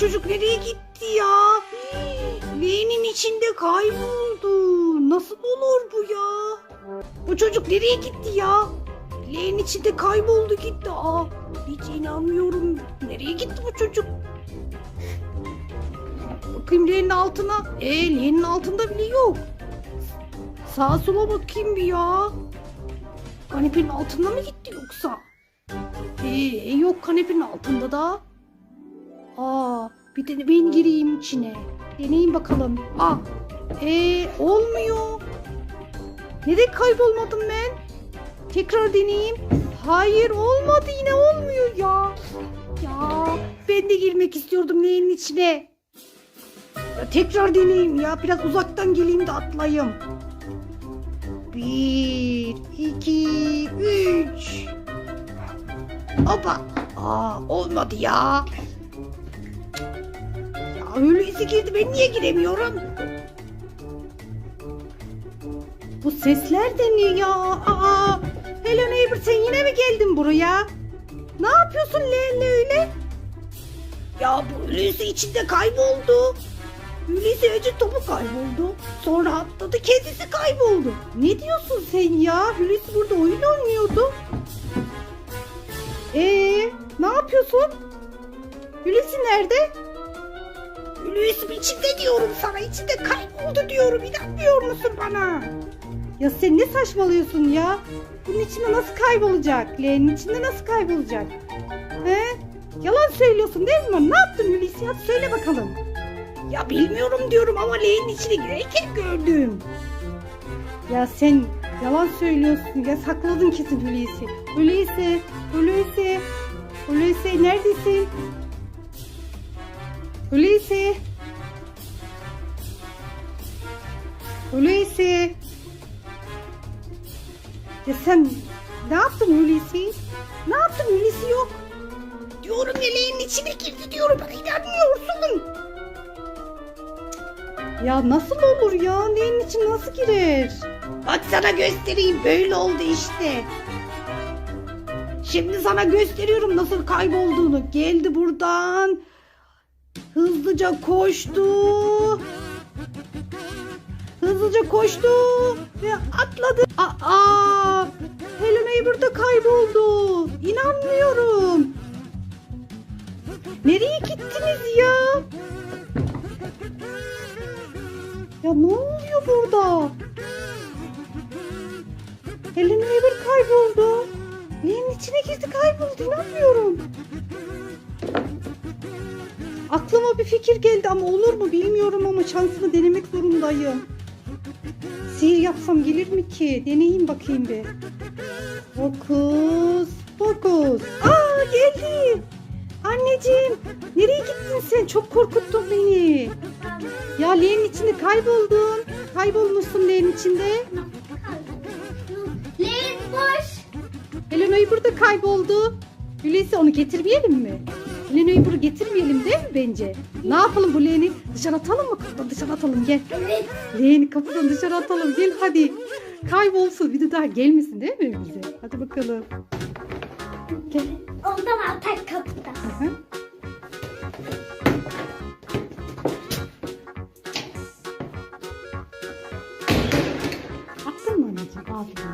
çocuk nereye gitti ya? Leğenin içinde kayboldu. Nasıl olur bu ya? Bu çocuk nereye gitti ya? Leğenin içinde kayboldu gitti. Aa, hiç inanmıyorum. Nereye gitti bu çocuk? Bakayım leğenin altına. E leğenin altında bile yok. Sağa sola bakayım bir ya. Kanepenin altında mı gitti yoksa? Ee, yok kanepenin altında da. Aa, bir de ben gireyim içine. Deneyeyim bakalım. Aa, ee, olmuyor. Neden kaybolmadım ben? Tekrar deneyeyim. Hayır olmadı yine olmuyor ya. Ya ben de girmek istiyordum leğenin içine. Ya, tekrar deneyeyim ya. Biraz uzaktan geleyim de atlayayım. Bir, iki, üç. Hoppa. Aa, olmadı ya. Öyleyse girdi ben niye giremiyorum? Bu sesler de ne ya? Aa, Hello Neighbor sen yine mi geldin buraya? Ne yapıyorsun Leğen'le öyle? Ya bu Hulusi içinde kayboldu. Hulusi önce topu kayboldu. Sonra atladı kendisi kayboldu. Ne diyorsun sen ya? Hulusi burada oyun oynuyordu. Ee, ne yapıyorsun? Hulusi nerede? Hulusi içinde diyorum sana. içinde kayboldu diyorum. İnanmıyor musun bana? Ya sen ne saçmalıyorsun ya? Bunun içinde nasıl kaybolacak? Leğenin içinde nasıl kaybolacak? He? Yalan söylüyorsun değil mi? Ne yaptın Hulusi? Hadi söyle bakalım. Ya bilmiyorum diyorum ama leğenin içine girerken gördüm. Ya sen yalan söylüyorsun. Ya sakladın kesin Hulusi. Hulusi, Hulusi, Hulusi neredesin? Hulusi. Hulusi. Ya sen ne yaptın Hulusi? Ne yaptın Hulusi yok? Diyorum ya leğenin içine girdi diyorum. Bana inanmıyorsun. Ya nasıl olur ya? Leğenin içine nasıl girer? Bak sana göstereyim. Böyle oldu işte. Şimdi sana gösteriyorum nasıl kaybolduğunu. Geldi buradan. Hızlıca koştu. Hızlıca koştu ve atladı. Aa! Hello Neighbor kayboldu. İnanmıyorum. Nereye gittiniz ya? Ya ne oluyor burada? Hello Neighbor kayboldu. Neyin içine girdi kayboldu inanmıyorum. Aklıma bir fikir geldi ama olur mu bilmiyorum ama şansımı denemek zorundayım. Sihir yapsam gelir mi ki? Deneyeyim bakayım bir. Dokuz. Dokuz. Aa geldi. Anneciğim nereye gittin sen? Çok korkuttun beni. Ya leğenin içinde kayboldun. Kaybolmuşsun leğenin içinde. Leğen boş. Eleanor burada kayboldu. Hulusi onu getirmeyelim mi? Eleanor'u getirmeyelim değil mi bence? Ne yapalım bu leğeni? Dışarı atalım mı? Kapıdan dışarı atalım gel. Leğeni kapıdan dışarı atalım gel hadi. Kaybolsun bir de daha gelmesin değil mi bize? Hadi bakalım. Gel. Ondan atak kapıda. Hı hı. Attın mı anneciğim? Aferin.